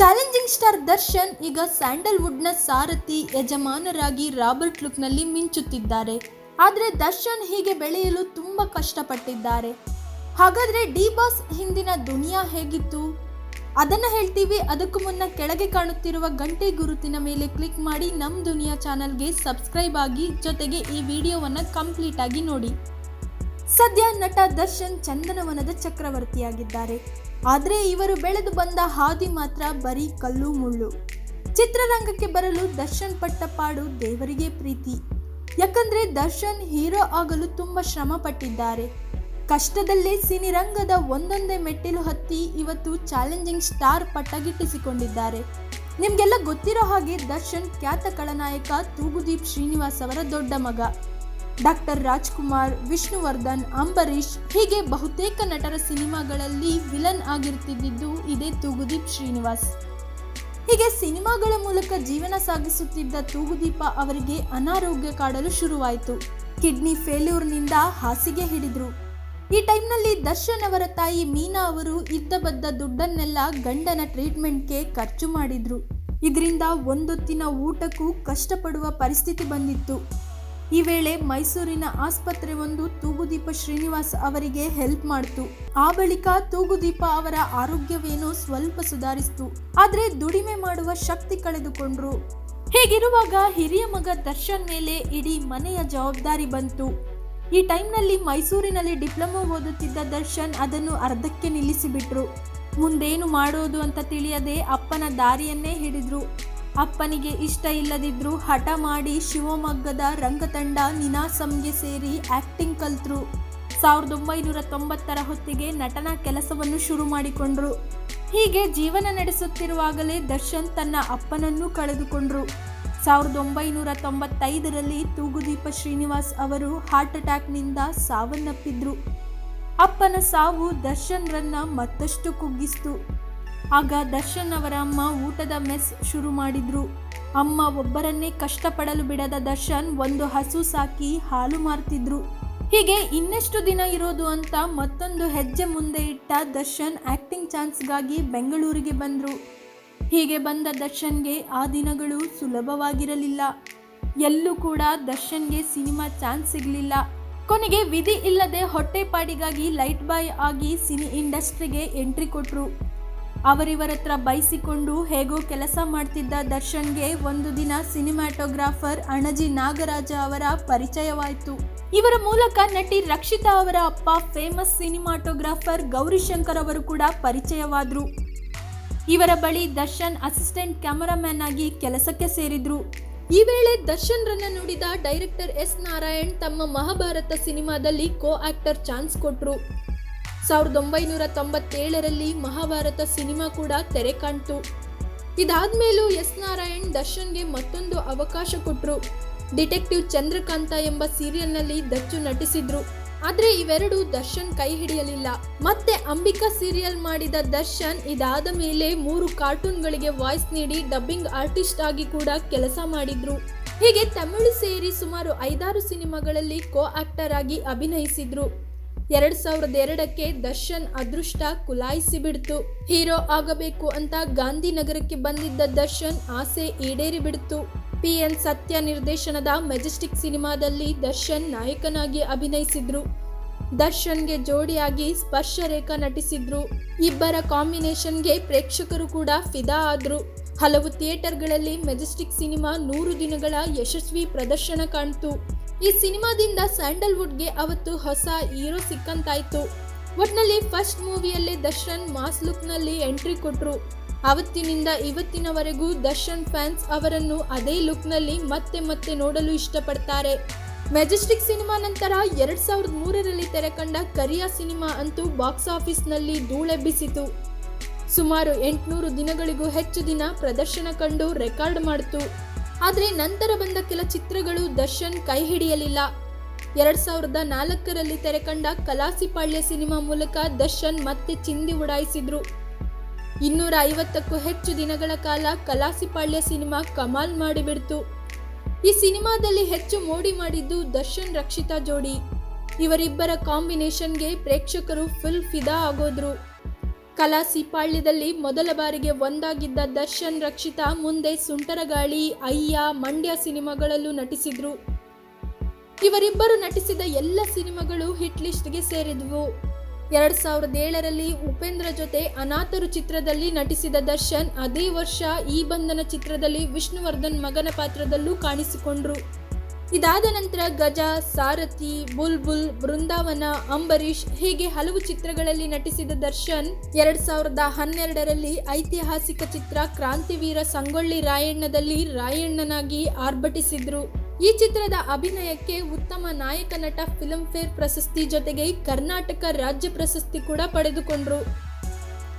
Challenging star Darshan ಈಗ ಸ್ಯಾಂಡಲ್ವುಡ್ನ ಸಾರಥಿ ಯಜಮಾನರಾಗಿ Robert ಲುಕ್ನಲ್ಲಿ ಮಿಂಚುತ್ತಿದ್ದಾರೆ. ಆದರೆ ದರ್ಶನ್ ಹೀಗೆ ಬೆಳೆಯಲು ತುಂಬ ಕಷ್ಟಪಟ್ಟಿದ್ದಾರೆ. ಹಾಗಾದ್ರೆ ಡಿ ಬಾಸ್ ಹಿಂದಿನ ದುನಿಯಾ ಹೇಗಿತ್ತು? ಅದನ್ನ ಹೇಳ್ತೀವಿ. ಅದಕ್ಕೂ ಮುನ್ನ ಕೆಳಗೆ ಕಾಣುತ್ತಿರುವ ಗಂಟೆ ಗುರುತಿನ ಮೇಲೆ ಕ್ಲಿಕ್ ಮಾಡಿ ನಮ್ಮ ದುನಿಯಾ ಚಾನಲ್ಗೆ ಸಬ್ಸ್ಕ್ರೈಬ್ ಆಗಿ ಜೊತೆಗೆ ಈ ವಿಡಿಯೋವನ್ನ ಕಂಪ್ಲೀಟ್ ಆಗಿ ನೋಡಿ. ಸದ್ಯ ನಟ ದರ್ಶನ್ ಚಂದನವನದ ಚಕ್ರವರ್ತಿಯಾಗಿದ್ದಾರೆ. ಆದರೆ ಇವರು ಬೆಳೆದು ಬಂದ ಹಾದಿ ಮಾತ್ರ ಬರೀ ಕಲ್ಲು ಮುಳ್ಳು. ಚಿತ್ರರಂಗಕ್ಕೆ ಬರಲು ದರ್ಶನ್ ಪಟ್ಟ ಪಾಡು ದೇವರಿಗೆ ಪ್ರೀತಿ. ಯಾಕಂದ್ರೆ ದರ್ಶನ್ ಹೀರೋ ಆಗಲು ತುಂಬ ಶ್ರಮ ಪಟ್ಟಿದ್ದಾರೆ ಕಷ್ಟದಲ್ಲೇ ಸಿನಿರಂಗದ ಒಂದೊಂದೇ ಮೆಟ್ಟಿಲು ಹತ್ತಿ ಇವತ್ತು ಚಾಲೆಂಜಿಂಗ್ ಸ್ಟಾರ್ ಪಟ್ಟ ಗಿಟ್ಟಿಸಿಕೊಂಡಿದ್ದಾರೆ ನಿಮ್ಗೆಲ್ಲ ಗೊತ್ತಿರೋ ಹಾಗೆ ದರ್ಶನ್ ಖ್ಯಾತ ಖಳನಾಯಕ ತೂಗುದೀಪ್ ಶ್ರೀನಿವಾಸ್ ಅವರ ದೊಡ್ಡ ಮಗ. ಡಾಕ್ಟರ್ ರಾಜ್ಕುಮಾರ್, ವಿಷ್ಣುವರ್ಧನ್, ಅಂಬರೀಷ್ ಹೀಗೆ ಬಹುತೇಕ ನಟರ ಸಿನಿಮಾಗಳಲ್ಲಿ ವಿಲನ್ ಆಗಿರ್ತಿದ್ದಿದ್ದು ಇದೇ ತೂಗುದೀಪ್ ಶ್ರೀನಿವಾಸ್. ಹೀಗೆ ಸಿನಿಮಾಗಳ ಮೂಲಕ ಜೀವನ ಸಾಗಿಸುತ್ತಿದ್ದ ತೂಗುದೀಪ ಅವರಿಗೆ ಅನಾರೋಗ್ಯ ಕಾಡಲು ಶುರುವಾಯಿತು. ಕಿಡ್ನಿ ಫೇಲ್ಯೂರ್ನಿಂದ ಹಾಸಿಗೆ ಹಿಡಿದ್ರು. ಈ ಟೈಮ್ನಲ್ಲಿ ದರ್ಶನ್ ಅವರ ತಾಯಿ ಮೀನಾ ಅವರು ಇದ್ದ ಬದ್ದ ದುಡ್ಡನ್ನೆಲ್ಲ ಗಂಡನ ಟ್ರೀಟ್ಮೆಂಟ್ಗೆ ಖರ್ಚು ಮಾಡಿದ್ರು. ಇದರಿಂದ ಒಂದೊತ್ತಿನ ಊಟಕ್ಕೂ ಕಷ್ಟಪಡುವ ಪರಿಸ್ಥಿತಿ ಬಂದಿತ್ತು. ಈ ವೇಳೆ ಮೈಸೂರಿನ ಆಸ್ಪತ್ರೆ ಒಂದು ತೂಗುದೀಪ ಶ್ರೀನಿವಾಸ್ ಅವರಿಗೆ ಹೆಲ್ಪ್ ಮಾಡ್ತು. ಆ ಬಳಿಕ ತೂಗುದೀಪ ಅವರ ಆರೋಗ್ಯವೇನೋ ಸ್ವಲ್ಪ ಸುಧಾರಿಸ್ತು. ಆದ್ರೆ ದುಡಿಮೆ ಮಾಡುವ ಶಕ್ತಿ ಕಳೆದುಕೊಂಡ್ರು. ಹೀಗಿರುವಾಗ ಹಿರಿಯ ಮಗ ದರ್ಶನ್ ಮೇಲೆ ಇಡೀ ಮನೆಯ ಜವಾಬ್ದಾರಿ ಬಂತು. ಈ ಟೈಮ್ನಲ್ಲಿ ಮೈಸೂರಿನಲ್ಲಿ ಡಿಪ್ಲೊಮಾ ಓದುತ್ತಿದ್ದ ದರ್ಶನ್ ಅದನ್ನು ಅರ್ಧಕ್ಕೆ ನಿಲ್ಲಿಸಿಬಿಟ್ರು. ಮುಂದೇನು ಮಾಡೋದು ಅಂತ ತಿಳಿಯದೆ ಅಪ್ಪನ ದಾರಿಯನ್ನೇ ಹಿಡಿದ್ರು. ಅಪ್ಪನಿಗೆ ಇಷ್ಟ ಇಲ್ಲದಿದ್ರೂ ಹಠ ಮಾಡಿ ಶಿವಮೊಗ್ಗದ ರಂಗತಂಡ ನಿನಾಸಂಗೆ ಸೇರಿ ಆಕ್ಟಿಂಗ್ ಕಲ್ತ್ರು. ಸಾವಿರದ ಒಂಬೈನೂರ ತೊಂಬತ್ತರ ಹೊತ್ತಿಗೆ ನಟನ ಕೆಲಸವನ್ನು ಶುರು ಮಾಡಿಕೊಂಡ್ರು. ಹೀಗೆ ಜೀವನ ನಡೆಸುತ್ತಿರುವಾಗಲೇ ದರ್ಶನ್ ತನ್ನ ಅಪ್ಪನನ್ನು ಕಳೆದುಕೊಂಡ್ರು. ಸಾವಿರದ ಒಂಬೈನೂರ ತೊಂಬತ್ತೈದರಲ್ಲಿ ತೂಗುದೀಪ ಶ್ರೀನಿವಾಸ್ ಅವರು ಹಾರ್ಟ್ ಅಟ್ಯಾಕ್ನಿಂದ ಸಾವನ್ನಪ್ಪಿದ್ರು. ಅಪ್ಪನ ಸಾವು ದರ್ಶನ್ರನ್ನ ಮತ್ತಷ್ಟು ಕುಗ್ಗಿಸ್ತು. ಆಗ ದರ್ಶನ್ ಅವರ ಅಮ್ಮ ಊಟದ ಮೆಸ್ ಶುರು ಮಾಡಿದ್ರು. ಅಮ್ಮ ಒಬ್ಬರನ್ನೇ ಕಷ್ಟಪಡಲು ಬಿಡದ ದರ್ಶನ್ ಒಂದು ಹಸು ಸಾಕಿ ಹಾಲು ಮಾರ್ತಿದ್ರು. ಹೀಗೆ ಇನ್ನೆಷ್ಟು ದಿನ ಇರೋದು ಅಂತ ಮತ್ತೊಂದು ಹೆಜ್ಜೆ ಮುಂದೆ ಇಟ್ಟ ದರ್ಶನ್ ಆಕ್ಟಿಂಗ್ ಚಾನ್ಸ್ಗಾಗಿ ಬೆಂಗಳೂರಿಗೆ ಬಂದರು. ಹೀಗೆ ಬಂದ ದರ್ಶನ್ಗೆ ಆ ದಿನಗಳು ಸುಲಭವಾಗಿರಲಿಲ್ಲ. ಎಲ್ಲೂ ಕೂಡ ದರ್ಶನ್ಗೆ ಸಿನಿಮಾ ಚಾನ್ಸ್ ಸಿಗಲಿಲ್ಲ. ಕೊನೆಗೆ ವಿಧಿ ಇಲ್ಲದೆ ಹೊಟ್ಟೆಪಾಡಿಗಾಗಿ ಲೈಟ್ ಬಾಯ್ ಆಗಿ ಸಿನಿ ಇಂಡಸ್ಟ್ರಿಗೆ ಎಂಟ್ರಿ ಕೊಟ್ರು. ಅವರಿವರ ಹತ್ರ ಬೈಸಿಕೊಂಡು ಹೇಗೋ ಕೆಲಸ ಮಾಡ್ತಿದ್ದ ದರ್ಶನ್ಗೆ ಒಂದು ದಿನ ಸಿನಿಮಾಟೋಗ್ರಾಫರ್ ಅಣಜಿ ನಾಗರಾಜ ಅವರ ಪರಿಚಯವಾಯಿತು. ಇವರ ಮೂಲಕ ನಟಿ ರಕ್ಷಿತಾ ಅವರ ಅಪ್ಪ ಫೇಮಸ್ ಸಿನಿಮಾಟೋಗ್ರಾಫರ್ ಗೌರಿಶಂಕರ್ ಅವರು ಕೂಡ ಪರಿಚಯವಾದ್ರು. ಇವರ ಬಳಿ ದರ್ಶನ್ ಅಸಿಸ್ಟೆಂಟ್ ಕ್ಯಾಮರಾಮ್ಯಾನ್ ಆಗಿ ಕೆಲಸಕ್ಕೆ ಸೇರಿದ್ರು. ಈ ವೇಳೆ ದರ್ಶನ್ ರನ್ನ ನುಡಿದ ಡೈರೆಕ್ಟರ್ ಎಸ್ ನಾರಾಯಣ್ ತಮ್ಮ ಮಹಾಭಾರತ ಸಿನಿಮಾದಲ್ಲಿ ಕೋ ಆಕ್ಟರ್ ಚಾನ್ಸ್ ಕೊಟ್ರು. ಸಾವಿರದ ಒಂಬೈನೂರ ತೊಂಬತ್ತೇಳರಲ್ಲಿ ಮಹಾಭಾರತ ಸಿನಿಮಾ ಕೂಡ ತೆರೆ ಕಾಣ್ತು. ಇದಾದ್ಮೇಲೂ ಎಸ್ ನಾರಾಯಣ್ ದರ್ಶನ್ಗೆ ಮತ್ತೊಂದು ಅವಕಾಶ ಕೊಟ್ಟರು ಡಿಟೆಕ್ಟಿವ್ ಚಂದ್ರಕಾಂತ ಎಂಬ ಸೀರಿಯಲ್ನಲ್ಲಿ ದಚ್ಚು ನಟಿಸಿದ್ರು. ಆದ್ರೆ ಇವೆರಡು ದರ್ಶನ್ ಕೈ ಹಿಡಿಯಲಿಲ್ಲ. ಮತ್ತೆ ಅಂಬಿಕಾ ಸೀರಿಯಲ್ ಮಾಡಿದ ದರ್ಶನ್ ಇದಾದ ಮೇಲೆ ಮೂರು ಕಾರ್ಟೂನ್ಗಳಿಗೆ ವಾಯ್ಸ್ ನೀಡಿ ಡಬ್ಬಿಂಗ್ ಆರ್ಟಿಸ್ಟ್ ಆಗಿ ಕೂಡ ಕೆಲಸ ಮಾಡಿದ್ರು. ಹೀಗೆ ತಮಿಳು ಸೇರಿ ಸುಮಾರು ಐದಾರು ಸಿನಿಮಾಗಳಲ್ಲಿ ಕೋ ಆಕ್ಟರ್ ಆಗಿ ಅಭಿನಯಿಸಿದ್ರು. ಎರಡ್ ಸಾವಿರದ ಎರಡಕ್ಕೆ ದರ್ಶನ್ ಅದೃಷ್ಟ ಕುಲಾಯಿಸಿ ಬಿಡ್ತು ಹೀರೋ ಆಗಬೇಕು ಅಂತ ಗಾಂಧಿನಗರಕ್ಕೆ ಬಂದಿದ್ದ ದರ್ಶನ್ ಆಸೆ ಈಡೇರಿ ಬಿಡ್ತು ಪಿ ಎನ್ ಸತ್ಯ ನಿರ್ದೇಶನದ ಮೆಜೆಸ್ಟಿಕ್ ಸಿನಿಮಾದಲ್ಲಿ ದರ್ಶನ್ ನಾಯಕನಾಗಿ ಅಭಿನಯಿಸಿದ್ರು. ದರ್ಶನ್ಗೆ ಜೋಡಿಯಾಗಿ ಸ್ಪರ್ಶ ರೇಖಾ ನಟಿಸಿದ್ರು. ಇಬ್ಬರ ಕಾಂಬಿನೇಷನ್ಗೆ ಪ್ರೇಕ್ಷಕರು ಕೂಡ ಫಿದಾ ಆದ್ರು. ಹಲವು ಥಿಯೇಟರ್ಗಳಲ್ಲಿ ಮೆಜೆಸ್ಟಿಕ್ ಸಿನಿಮಾ ನೂರು ದಿನಗಳ ಯಶಸ್ವಿ ಪ್ರದರ್ಶನ ಕಾಣ್ತು. ಈ ಸಿನಿಮಾದಿಂದ ಸ್ಯಾಂಡಲ್ವುಡ್ಗೆ ಅವತ್ತು ಹೊಸ ಹೀರೋ ಸಿಕ್ಕಂತಾಯ್ತು. ಒಟ್ನಲ್ಲಿ ಫಸ್ಟ್ ಮೂವಿಯಲ್ಲೇ ದರ್ಶನ್ ಮಾಸ್ ಲುಕ್ನಲ್ಲಿ ಎಂಟ್ರಿ ಕೊಟ್ಟರು ಅವತ್ತಿನಿಂದ ಇವತ್ತಿನವರೆಗೂ ದರ್ಶನ್ ಫ್ಯಾನ್ಸ್ ಅವರನ್ನು ಅದೇ ಲುಕ್ನಲ್ಲಿ ಮತ್ತೆ ಮತ್ತೆ ನೋಡಲು ಇಷ್ಟಪಡ್ತಾರೆ. ಮೆಜೆಸ್ಟಿಕ್ ಸಿನಿಮಾ ನಂತರ ಎರಡ್ ಸಾವಿರದ ಮೂರರಲ್ಲಿ ತೆರೆಕಂಡ ಕರಿಯಾ ಸಿನಿಮಾ ಅಂತೂ ಬಾಕ್ಸ್ ಆಫೀಸ್ನಲ್ಲಿ ಧೂಳೆಬ್ಬಿಸಿತು. ಸುಮಾರು ಎಂಟುನೂರು ದಿನಗಳಿಗೂ ಹೆಚ್ಚು ದಿನ ಪ್ರದರ್ಶನ ಕಂಡು ರೆಕಾರ್ಡ್ ಮಾಡಿತು. ಆದರೆ ನಂತರ ಬಂದ ಕೆಲ ಚಿತ್ರಗಳು ದರ್ಶನ್ ಕೈ ಹಿಡಿಯಲಿಲ್ಲ. ಎರಡ್ ಸಾವಿರದ ನಾಲ್ಕರಲ್ಲಿ ತೆರೆಕಂಡ ಕಲಾಸಿಪಾಳ್ಯ ಸಿನಿಮಾ ಮೂಲಕ ದರ್ಶನ್ ಮತ್ತೆ ಚಿಂದಿ ಉಡಾಯಿಸಿದ್ರು. ಇನ್ನೂರ ಐವತ್ತಕ್ಕೂ ಹೆಚ್ಚು ದಿನಗಳ ಕಾಲ ಕಲಾಸಿಪಾಳ್ಯ ಸಿನಿಮಾ ಕಮಾಲ್ ಮಾಡಿಬಿಡ್ತು. ಈ ಸಿನಿಮಾದಲ್ಲಿ ಹೆಚ್ಚು ಮೋಡಿ ಮಾಡಿದ್ದು ದರ್ಶನ್ ರಕ್ಷಿತಾ ಜೋಡಿ. ಇವರಿಬ್ಬರ ಕಾಂಬಿನೇಷನ್ಗೆ ಪ್ರೇಕ್ಷಕರು ಫುಲ್ ಫಿದಾ ಆಗೋದ್ರು. ಕಲಾ ಸಿಪಾಳ್ಯದಲ್ಲಿ ಮೊದಲ ಬಾರಿಗೆ ಒಂದಾಗಿದ್ದ ದರ್ಶನ್ ರಕ್ಷಿತಾ, ಮುಂದೆ ಸುಂಟರಗಾಳಿ, ಅಯ್ಯ, ಮಂಡ್ಯ ಸಿನಿಮಾಗಳಲ್ಲೂ ನಟಿಸಿದ್ರು. ಇವರಿಬ್ಬರು ನಟಿಸಿದ ಎಲ್ಲ ಸಿನಿಮಾಗಳು ಹಿಟ್ ಲಿಸ್ಟ್ಗೆ ಸೇರಿದ್ವು. ಎರಡ್ ಸಾವಿರದ ಏಳರಲ್ಲಿ ಉಪೇಂದ್ರ ಜೊತೆ ಅನಾಥರು ಚಿತ್ರದಲ್ಲಿ ನಟಿಸಿದ ದರ್ಶನ್, ಅದೇ ವರ್ಷ ಈ ಬಂಧನ ಚಿತ್ರದಲ್ಲಿ ವಿಷ್ಣುವರ್ಧನ್ ಮಗನ ಪಾತ್ರದಲ್ಲೂ ಕಾಣಿಸಿಕೊಂಡ್ರು. ಇದಾದ ನಂತರ ಗಜ, ಸಾರಥಿ, ಬುಲ್ಬುಲ್, ಬೃಂದಾವನ, ಅಂಬರೀಷ್ ಹೀಗೆ ಹಲವು ಚಿತ್ರಗಳಲ್ಲಿ ನಟಿಸಿದ ದರ್ಶನ್ ಎರಡ್ ಸಾವಿರದ ಹನ್ನೆರಡರಲ್ಲಿ ಐತಿಹಾಸಿಕ ಚಿತ್ರ ಕ್ರಾಂತಿವೀರ ಸಂಗೊಳ್ಳಿ ರಾಯಣ್ಣದಲ್ಲಿ ರಾಯಣ್ಣನಾಗಿ ಆರ್ಭಟಿಸಿದ್ರು. ಈ ಚಿತ್ರದ ಅಭಿನಯಕ್ಕೆ ಉತ್ತಮ ನಾಯಕ ನಟ ಫಿಲ್ಮ್ ಫೇರ್ ಪ್ರಶಸ್ತಿ ಜೊತೆಗೆ ಕರ್ನಾಟಕ ರಾಜ್ಯ ಪ್ರಶಸ್ತಿ ಕೂಡ ಪಡೆದುಕೊಂಡ್ರು.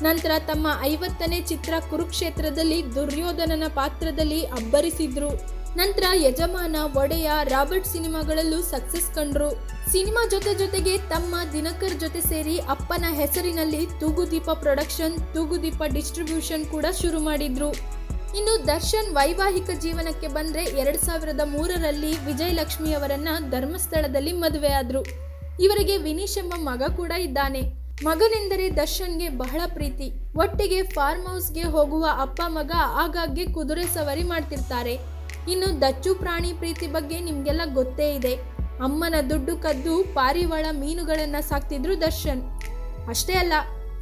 ನಂತರ ತಮ್ಮ ಐವತ್ತನೇ ಚಿತ್ರ ಕುರುಕ್ಷೇತ್ರದಲ್ಲಿ ದುರ್ಯೋಧನನ ಪಾತ್ರದಲ್ಲಿ ಅಬ್ಬರಿಸಿದ್ರು. ನಂತರ ಯಜಮಾನ ಒಡೆಯ ರಾಬರ್ಟ್ ಸಿನಿಮಾಗಳಲ್ಲೂ ಸಕ್ಸಸ್ ಕಂಡ್ರು. ಸಿನಿಮಾ ಜೊತೆ ಜೊತೆಗೆ ತಮ್ಮ ದಿನಕರ್ ಜೊತೆ ಸೇರಿ ಅಪ್ಪನ ಹೆಸರಿನಲ್ಲಿ ತೂಗುದೀಪ ಪ್ರೊಡಕ್ಷನ್ ತೂಗುದೀಪ ಡಿಸ್ಟ್ರಿಬ್ಯೂಷನ್ ಕೂಡ ಶುರು ಮಾಡಿದ್ರು. ಇನ್ನು ದರ್ಶನ್ ವೈವಾಹಿಕ ಜೀವನಕ್ಕೆ ಬಂದ್ರೆ ಎರಡು ಸಾವಿರದ ಮೂರರಲ್ಲಿ ವಿಜಯಲಕ್ಷ್ಮಿ ಅವರನ್ನ ಧರ್ಮಸ್ಥಳದಲ್ಲಿ ಮದುವೆ ಆದ್ರು. ಇವರಿಗೆ ವಿನೀಶ್ ಎಂಬ ಮಗ ಕೂಡ ಇದ್ದಾನೆ. ಮಗನೆಂದರೆ ದರ್ಶನ್ಗೆ ಬಹಳ ಪ್ರೀತಿ. ಒಟ್ಟಿಗೆ ಫಾರ್ಮ್ ಹೌಸ್ಗೆ ಹೋಗುವ ಅಪ್ಪ ಮಗ ಆಗಾಗ್ಗೆ ಕುದುರೆ ಸವಾರಿ ಮಾಡ್ತಿರ್ತಾರೆ. ಇನ್ನು ದಚ್ಚು ಪ್ರಾಣಿ ಪ್ರೀತಿ ಬಗ್ಗೆ ನಿಮಗೆಲ್ಲ ಗೊತ್ತೇ ಇದೆ. ಅಮ್ಮನ ದುಡ್ಡು ಕದ್ದು ಪಾರಿವಾಳ ಮೀನುಗಳನ್ನ ಸಾಕ್ತಿದ್ರು ದರ್ಶನ್. ಅಷ್ಟೇ ಅಲ್ಲ,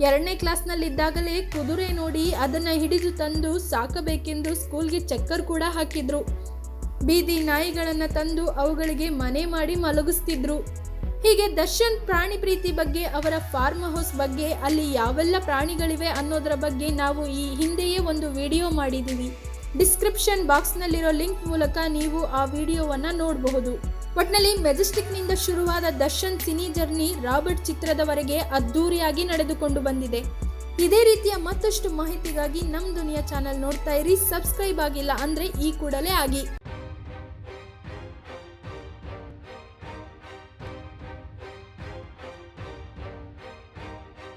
ಎರಡನೇ ಕ್ಲಾಸ್ನಲ್ಲಿದ್ದಾಗಲೇ ಕುದುರೆ ನೋಡಿ ಅದನ್ನ ಹಿಡಿದು ತಂದು ಸಾಕಬೇಕೆಂದು ಸ್ಕೂಲ್ಗೆ ಚಕ್ಕರ್ ಕೂಡ ಹಾಕಿದ್ರು. ಬೀದಿ ನಾಯಿಗಳನ್ನು ತಂದು ಅವುಗಳಿಗೆ ಮನೆ ಮಾಡಿ ಮಲಗಿಸ್ತಿದ್ರು. ಹೀಗೆ ದರ್ಶನ್ ಪ್ರಾಣಿ ಪ್ರೀತಿ ಬಗ್ಗೆ, ಅವರ ಫಾರ್ಮ್ ಹೌಸ್ ಬಗ್ಗೆ, ಅಲ್ಲಿ ಯಾವೆಲ್ಲ ಪ್ರಾಣಿಗಳಿವೆ ಅನ್ನೋದರ ಬಗ್ಗೆ ನಾವು ಈ ಹಿಂದೆಯೇ ಒಂದು ವಿಡಿಯೋ ಮಾಡಿದ್ದೀವಿ ಡಿಸ್ಕ್ರಿಪ್ಷನ್ ಬಾಕ್ಸ್ನಲ್ಲಿರೋ ಲಿಂಕ್ ಮೂಲಕ ನೀವು ಆ ವಿಡಿಯೋವನ್ನು ನೋಡಬಹುದು. ಒಟ್ನಲ್ಲಿ ಮೆಜೆಸ್ಟಿಕ್ನಿಂದ ಶುರುವಾದ ದರ್ಶನ್ ಸಿನಿ ಜರ್ನಿ ರಾಬರ್ಟ್ ಚಿತ್ರದವರೆಗೆ ಅದ್ಧೂರಿಯಾಗಿ ನಡೆದುಕೊಂಡು ಬಂದಿದೆ. ಇದೇ ರೀತಿಯ ಮತ್ತಷ್ಟು ಮಾಹಿತಿಗಾಗಿ ನಮ್ಮ ದುನಿಯಾ ಚಾನೆಲ್ ನೋಡ್ತಾ ಇರಿ, ಸಬ್ಸ್ಕ್ರೈಬ್ ಆಗಿಲ್ಲ ಅಂದರೆ ಈ ಕೂಡಲೇ ಆಗಿ.